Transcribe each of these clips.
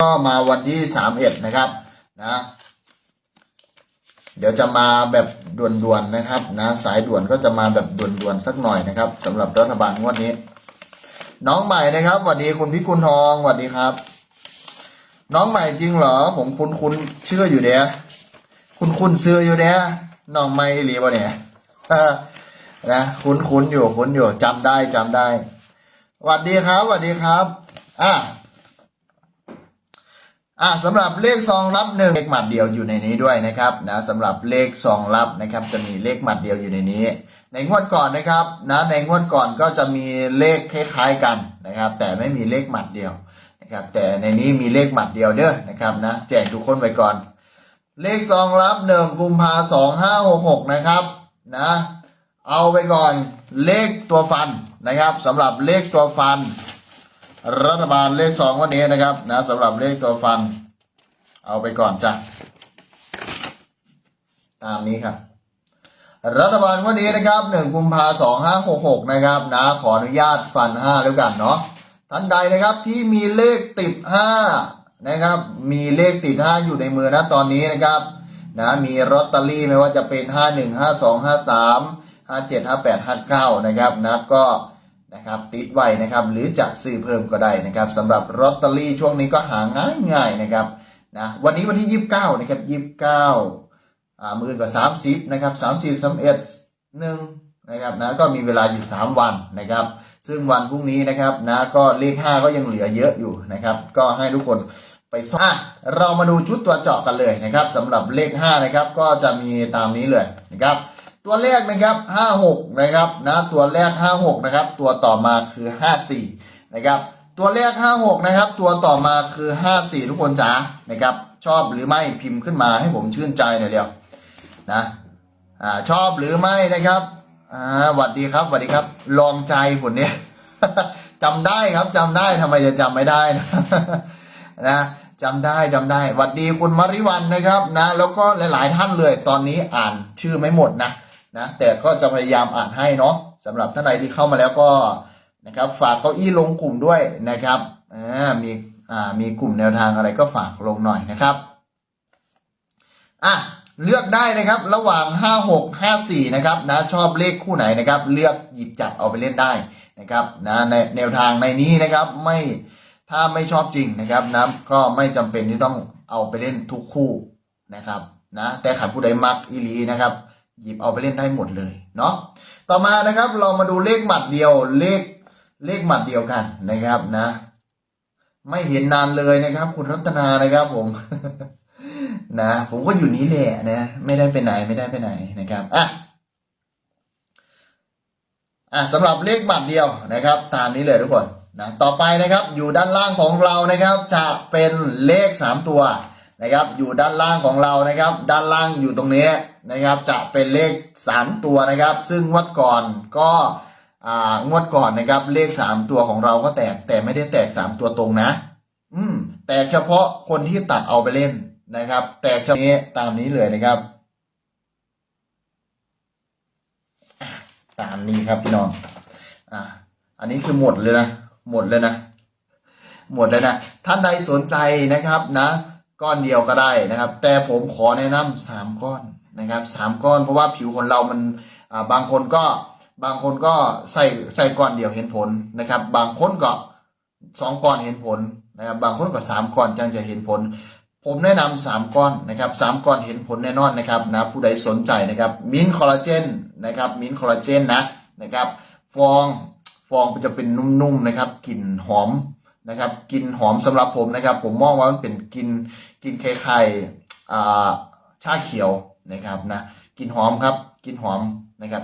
ก็มาวันที่สามเอ็ดนะครับนะเดี๋ยวจะมาแบบด่วนๆนะครับนะสายด่วนก็จะมาแบบด่วนๆสักหน่อยนะครับสำหรับรัฐบาลงวดนี้ น้องใหม่นะครับสวัสดีคุณพิกุลทองสวัสดีครับ น้องใหม่จริงเหรอ ผมคุ้นคุ้นๆชื่ออยู่เดียคุณคุณซื้ออยู่เดียน้องใหม่หรีบ่เนี่ยนะคุ้นคุ้นอยู่คุ้นอยู่จำได้จำได้สวัสดีครับสวัสดีครับ อะ อะสำหรับเลขซองรับหนึ่งเลขหมัดเดียวอยู่ในนี้ด้วยนะครับนะสำหรับเลขซองรับนะครับ จะมีเลขหมัดเดียวอยู่ในนี้ ในงวดก่อนนะครับนะในงวดก่อนก็จะมีเลขคล้ายๆกันนะครับ แต่ไม่มีเลขหมัดเดียวนะครับ แต่ในนี้มีเลขหมัดเดียวเด้อนะครับนะแจกทุกคนไว้ก่อน เลขซองรับหนึ่งกุมภาสองห้าหกหกนะครับนะเอาไปก่อนเลขตัวฟันนะครับสำหรับเลขตัวฟัน รัฐบาลเลขสองวันนี้นะครับนะสำหรับเลขตัวฟัน เอาไปก่อนจ้ะตามนี้ครับรัฐบาลวันนี้นะครับหนึ่งกุมภาสองห้าหกหกนะครับนะขออนุญาตฟันห้าแล้วกันเนาะท่านใดนะครับที่มีเลขติดห้านะครับ มีเลขติดห้าอยู่ในมือนะตอนนี้นะครับนะมีลอตเตอรี่ไม่ว่าจะเป็นห้าหนึ่งห้าสองห้าสามห้าเจ็ดห้าแปดห้าเก้านะครับนะก็ นะครับติดไว้นะครับหรือจะซื้อเพิ่มก็ได้นะครับสำหรับลอตเตอรี่ช่วงนี้ก็หาง่ายง่ายๆนะครับนะวันนี้วันที่ยี่สิบเก้านะครับยี่สิบเก้าอ่ามื่นกว่าสามสิบนะครับสามสิบสมเอ็ดหนึ่งนะครับนะก็มีเวลาอยู่สามวันนะครับ ซึ่งวันพรุ่งนี้นะครับนะก็เลขห้าก็ยังเหลือเยอะอยู่นะครับ ก็ให้ทุกคนไปซ่อมอะเรามาดูชุดตัวเจาะกันเลยนะครับสำหรับเลขห้านะครับ ก็จะมีตามนี้เลยนะครับ ตัวแรกนะครับห้าหกนะครับนะตัวแรกห้าหกนะครับ ตัวต่อมาคือห้าสี่นะครับ ตัวแรกห้าหกนะครับ ตัวต่อมาคือห้าสี่ทุกคนจ๋านะครับ ชอบหรือไม่พิมพ์ขึ้นมาให้ผมชื่นใจหน่อยเดียวนะอ่าชอบหรือไม่นะครับอ่าหวัดดีครับหวัดดีครับ ลองใจผมเนี่ยจำได้ครับจำได้ทำไมจะจำไม่ได้นะนะจำได้จำได้หวัดดีคุณมาริวันนะครับนะ แล้วก็หลาย ๆ ท่านเลยตอนนี้อ่านชื่อไม่หมดนะ นะแต่ก็จะพยายามอ่านให้เนาะสำหรับท่านใดที่เข้ามาแล้วก็นะครับ ฝากเก้าอี้ลงกลุ่มด้วยนะครับอ่ามีอ่ามีกลุ่มแนวทางอะไรก็ฝากลงหน่อยนะครับอะเลือกได้นะครับระหว่างห้าหกห้าสี่นะครับนะชอบเลขคู่ไหนนะครับ เลือกหยิบจับเอาไปเล่นได้นะครับนะในแนวทางในนี้นะครับไม่ถ้าไม่ชอบจริงนะครับนะก็ไม่จำเป็นที่ต้องเอาไปเล่นทุกคู่นะครับนะแต่ขันผู้ใดมักอีลีนะครับ หยิบเอาไปเล่นได้หมดเลยเนาะต่อมานะครับเรามาดูเลขหมัดเดียวเลขเลขหมัดเดียวกันนะครับนะ ไม่เห็นนานเลยนะครับ คุณรัตนานะครับผมนะผมก็อยู่นี้แหละนะ ไม่ได้ไปไหนไม่ได้ไปไหนนะครับอะอะสำหรับเลขบัตรเดียวนะครับ ตามนี้เลยทุกคนนะต่อไปนะครับ อยู่ด้านล่างของเรานะครับ จะเป็นเลขสามตัว นะครับ อยู่ด้านล่างของเรานะครับ ด้านล่างอยู่ตรงนี้นะครับ จะเป็นเลขสามตัวนะครับ ซึ่งงวดก่อนก็งวดก่อนนะครับเลขสามตัวของเราก็แตกแต่ไม่ได้แตกสามตัวตรงนะ อืม แตกเฉพาะคนที่ตัดเอาไปเล่นนะครับ แตกเฉพาะนี้ตามนี้เลยนะครับ ตามนี้ครับพี่น้องอ่าอันนี้คือหมดเลยนะหมดเลยนะหมดเลยนะท่านใดสนใจนะครับนะ ก้อนเดียวก็ได้นะครับ แต่ผมขอแนะนำสามก้อนนะครับสามก้อนเพราะว่าผิวคนเรามันบางคนก็บางคนก็ใส่ใส่ก้อนเดียวเห็นผลนะครับ บางคนก็สองก้อนเห็นผลนะครับ บางคนก็สามก้อนจังจะเห็นผล ผมแนะนำสามก้อนนะครับสามก้อนเห็นผลแน่นอนนะครับนะผู้ใดสนใจนะครับมิ้นคอลลาเจนนะครับมิ้นคอลลาเจนนะนะครับ ฟองฟองจะเป็นนุ่มๆนะครับกลิ่นหอม นะครับกลิ่นหอมสำหรับผมนะครับ ผมมองว่ามันเป็นกลิ่นกลิ่นไข่ไข่ชาเขียวนะครับนะกลิ่นหอมครับกลิ่นหอมนะครับ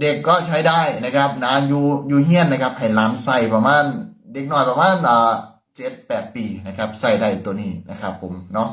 เด็กก็ใช้ได้นะครับนะยูยูเฮียนนะครับให้ล้านใส่ประมาณเด็กหน่อยประมาณเจ็ดแปดปีนะครับใส่ได้ตัวนี้นะครับผมเนาะ